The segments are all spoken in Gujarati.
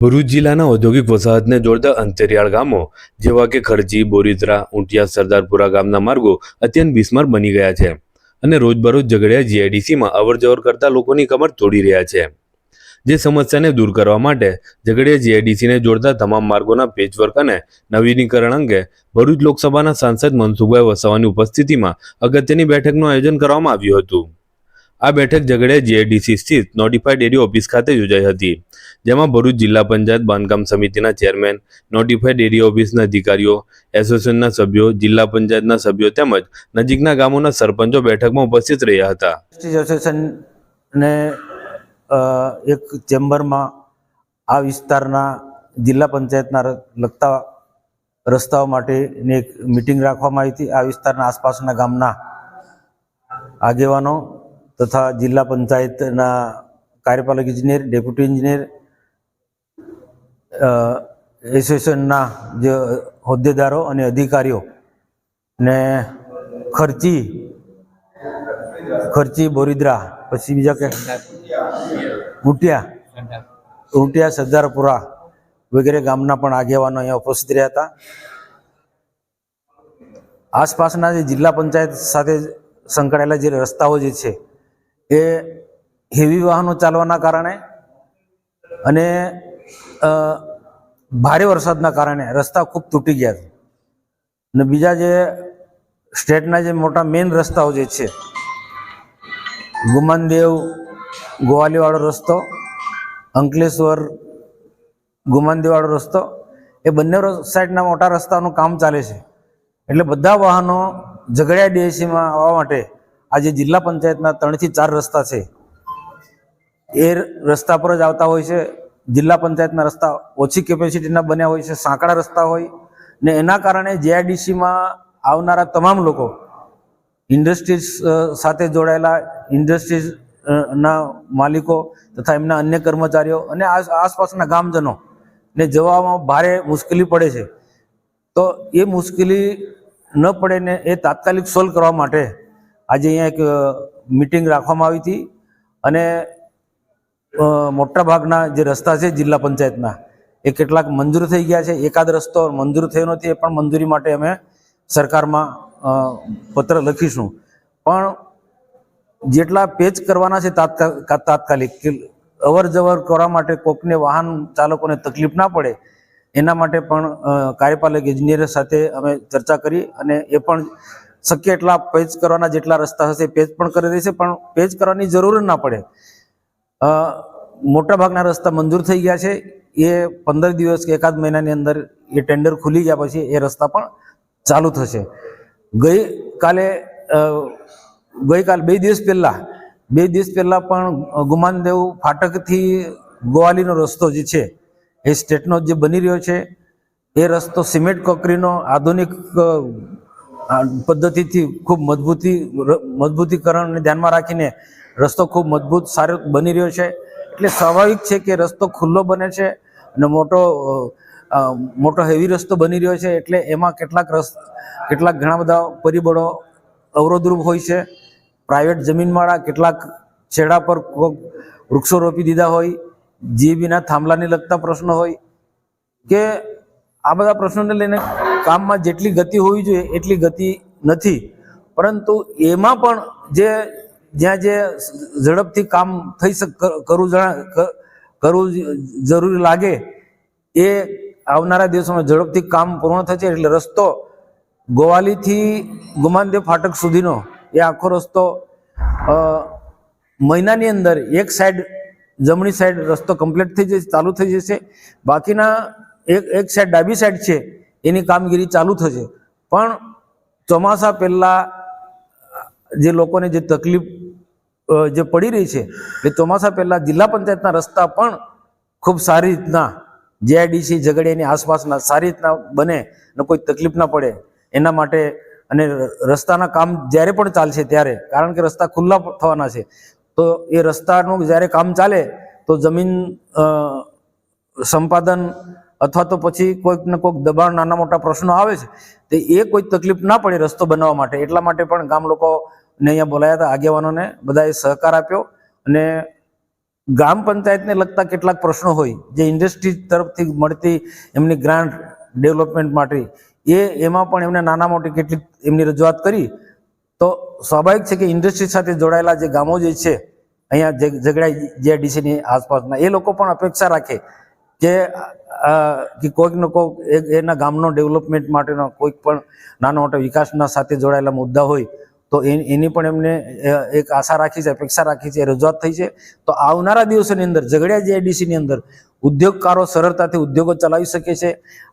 ભરૂચ જિલ્લાના ઔદ્યોગિક વસાહતને જોડતા અંતરિયાળ ગામો જેવા કે ખરજી બોરીદ્રા ઊંટિયા, સરદારપુરા ગામના માર્ગો અત્યંત બિસ્માર બની ગયા છે અને રોજબરોજ ઝઘડિયા જીઆઈડીસીમાં અવરજવર કરતા લોકોની કમર તોડી રહ્યા છે. જે સમસ્યાને દૂર કરવા માટે ઝઘડિયા જીઆઈડીસીને જોડતા તમામ માર્ગોના પેચવર્ક અને નવીનીકરણ અંગે ભરૂચ લોકસભાના સાંસદ મનસુખભાઈ વસાવાની ઉપસ્થિતિમાં અગત્યની બેઠકનું આયોજન કરવામાં આવ્યું હતું. આ બેઠક ઝઘડિયા જીઆઈડીસી સ્થિત નોટિફાઈડ એરિયા ઓફિસ ખાતે યોજાઈ હતી, જેમાં ભરૂચ જિલ્લા પંચાયત બાંધકામ સમિતિના ચેરમેન નોટિફાઈડ એરિયા ઓફિસના અધિકારીઓ, એસોસિએશનના સભ્યો, જિલ્લા પંચાયતના સભ્યો તેમજ નજીકના ગામોના સરપંચો બેઠકમાં ઉપસ્થિત રહ્યા હતા. એસોસિએશનને એક ચેમ્બરમાં આ વિસ્તારના જિલ્લા પંચાયતના લગતા રસ્તાઓ માટેની એક મિટિંગ રાખવામાં આવી હતી. આ વિસ્તારના આસપાસના ગામના આગેવાનો તથા જિલ્લા પંચાયતના કાર્યપાલક ઇજનેર ડેપ્યુટી ઇજનેર એસોસિએશનના જે હોદ્દેદારો અને અધિકારીઓ ને ખર્ચી ખર્ચી બોરિદ્રા, પછી બીજા કે ઊંટિયા ઊંટિયા સરદારપુરા વગેરે ગામના પણ આગેવાનો અહીંયા ઉપસ્થિત રહ્યા હતા. આસપાસના જે જિલ્લા પંચાયત સાથે સંકળાયેલા જે રસ્તાઓ જે છે એ હેવી વાહનો ચાલવાના કારણે અને ભારે વરસાદના કારણે રસ્તા ખૂબ તૂટી ગયા છે. અને બીજા જે સ્ટેટના જે મોટા મેઇન રસ્તાઓ જે છે, ગુમાનદેવ, ગોવાલીવાળો રસ્તો, અંકલેશ્વર, ગુમાનદેવવાળો રસ્તો, એ બંને સાઈડના મોટા રસ્તાનું કામ ચાલે છે. એટલે બધા વાહનો ઝઘડિયા ડીએસીમાં આવવા માટે આજે જિલ્લા પંચાયતના ત્રણથી ચાર રસ્તા છે. એ રસ્તા પર જ આવતા હોય છે. જિલ્લા પંચાયતના રસ્તા ઓછી કેપેસિટીના બન્યા હોય છે. સાંકડા રસ્તા હોય ને એના કારણે જેઆઈડીસીમાં આવનારા તમામ લોકો ઇન્ડસ્ટ્રીઝ સાથે જોડાયેલા ઇન્ડસ્ટ્રીઝ ના માલિકો તથા એમના અન્ય કર્મચારીઓ અને આસ- આસપાસના ગામજનો ને જવામાં ભારે મુશ્કેલી પડે છે. તો એ મુશ્કેલી ન પડે ને એ તાત્કાલિક સોલ્વ કરવા માટે આજે અહીંયા એક મિટિંગ રાખવામાં આવી હતી અને મોટાભાગના મોટા ભાગના જે રસ્તા છે જિલ્લા પંચાયતના એ કેટલાક મંજૂર થઈ ગયા છે. એકાદ રસ્તો મંજૂર થયો નથી એ પણ મંજૂરી માટે અમે સરકારમાં પત્ર લખીશું. પણ જેટલા પેચ કરવાના છે તાત્કા- તાત્કાલિક અવર જવર કરવા માટે કોકને વાહન ચાલકોને તકલીફ ના પડે, એના માટે પણ કાર્યપાલક ઇજનેર સાથે અમે ચર્ચા કરી અને એ પણ શક્ય એટલા પેજ કરવાના જેટલા રસ્તા હશે પેજ પણ કરી દેશે પણ પેજ કરવાની જરૂર ના પડે. મોટાભાગના મોટા ભાગના રસ્તા મંજૂર થઈ ગયા છે. એ પંદર દિવસ કે એકાદ મહિનાની અંદર એ ટેન્ડર ખુલી ગયા પછી એ રસ્તા પણ ચાલુ થશે. ગઈ કાલે ગઈકાલ બે દિવસ પહેલાં, બે દિવસ પહેલા પણ ગુમાનદેવ ફાટકથી ગોવાલીનો રસ્તો જે છે, એ સ્ટેટનો જે બની રહ્યો છે, એ રસ્તો સિમેન્ટ કોકરીનો આધુનિક પદ્ધતિથી ખૂબ મજબૂતી મજબૂતીકરણને ધ્યાનમાં રાખીને રસ્તો ખૂબ મજબૂત, સારો બની રહ્યો છે. એટલે સ્વાભાવિક છે કે રસ્તો ખુલ્લો બને છે અને મોટો મોટો હેવી રસ્તો બની રહ્યો છે. એટલે એમાં કેટલાક રસ, કેટલાક ઘણા બધા પરિબળો અવરોધરૂપ હોય છે. પ્રાઇવેટ જમીનવાળા કેટલાક છેડા પર વૃક્ષો રોપી દીધા હોય જીબીના થાંભલાને લગતા પ્રશ્નો હોય કે આ બધા પ્રશ્નોને લઈને કામમાં જેટલી ગતિ હોવી જોઈએ, એટલી ગતિ નથી. પરંતુ એમાં પણ જે, જ્યાં જે ઝડપથી કામ થઈ શક કરવું જણા કરવું જરૂરી લાગે, એ આવનારા દિવસોમાં ઝડપથી કામ પૂર્ણ થશે એટલે રસ્તો ગોવાલીથી ગુમાનદેવ ફાટક સુધીનો, એ આખો રસ્તો મહિનાની અંદર એક સાઈડ જમણી સાઈડ રસ્તો કમ્પ્લીટ થઈ જશે, ચાલુ થઈ જશે. બાકીના એક એક સાઈડ ડાબી સાઈડ છે એની કામગીરી ચાલુ થશે. પણ ચોમાસા પહેલાં જે લોકોને જે તકલીફ જે પડી રહી છે, એ ચોમાસા પહેલાં જિલ્લા પંચાયતના રસ્તા પણ ખૂબ સારી રીતના જેઆઈડીસી ઝઘડિયાની આસપાસના સારી રીતના બને ને કોઈ તકલીફ ના પડે એના માટે અને રસ્તાના કામ જ્યારે પણ ચાલશે ત્યારે, કારણ કે રસ્તા ખુલ્લા થવાના છે, તો એ રસ્તાનું જ્યારે કામ ચાલે, તો જમીન સંપાદન અથવા તો પછી કોઈક ને કોઈક દબાણ, નાના મોટા પ્રશ્નો આવે છે, તો એ કોઈ તકલીફ ના પડે રસ્તો બનાવવા માટે. એટલા માટે પણ ગામ લોકોને અહીંયા બોલાયા હતા, આગેવાનોને બધાએ સહકાર આપ્યો અને ગ્રામ પંચાયતને લગતા કેટલાક પ્રશ્નો હોય, જે ઇન્ડસ્ટ્રી તરફથી મળતી એમની ગ્રાન્ટ ડેવલપમેન્ટ માટે, એ એમાં પણ એમને નાના મોટી કેટલીક એમની રજૂઆત કરી, તો સ્વાભાવિક છે કે ઇન્ડસ્ટ્રી સાથે જોડાયેલા જે ગામો જે છે, અહીંયા જે ઝઘડા જેડીસીની આસપાસના, એ લોકો પણ અપેક્ષા રાખે કે કે કોઈક ને કોઈક એના ગામનો ડેવલપમેન્ટ માટેનો કોઈક પણ નાના મોટા વિકાસના સાથે જોડાયેલા મુદ્દા હોય, તો એની પણ એમને એક આશા રાખી છે, અપેક્ષા રાખી છે રજૂઆત થઈ છે. તો આવનારા દિવસોની અંદર, ઝઘડિયા જીઆઈડીસીની અંદર, ઉદ્યોગકારો સરળતાથી ઉદ્યોગો ચલાવી શકે છે.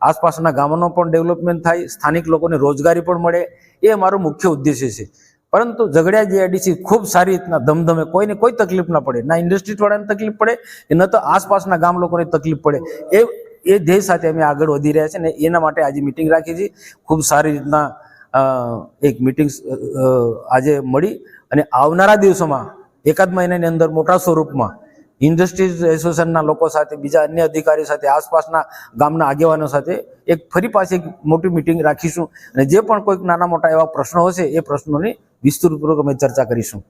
આસપાસના ગામોનો પણ ડેવલપમેન્ટ થાય, સ્થાનિક લોકોને રોજગારી પણ મળે, એ અમારો મુખ્ય ઉદ્દેશ્ય છે. પરંતુ ઝઘડિયા જીઆઈડીસી ખૂબ સારી રીતના ધમધમે કોઈને કોઈ તકલીફ ના પડે, ના ઇન્ડસ્ટ્રી વાળાને તકલીફ પડે કે ન તો આસપાસના ગામ લોકોને તકલીફ પડે. એ એ ધ્યેય સાથે અમે આગળ વધી રહ્યા છે ને એના માટે આજે મિટિંગ રાખી છે. ખૂબ સારી રીતના એક મિટિંગ આજે મળી અને આવનારા દિવસોમાં એકાદ મહિનાની અંદર મોટા સ્વરૂપમાં ઇન્ડસ્ટ્રીઝ એસોસિએશનના લોકો સાથે, બીજા અન્ય અધિકારીઓ સાથે, આસપાસના ગામના આગેવાનો સાથે એક ફરી પાછી એક મોટી મિટિંગ રાખીશું અને જે પણ કોઈક નાના મોટા એવા પ્રશ્નો હશે, એ પ્રશ્નોની વિસ્તૃતપૂર્વક અમે ચર્ચા કરીશું.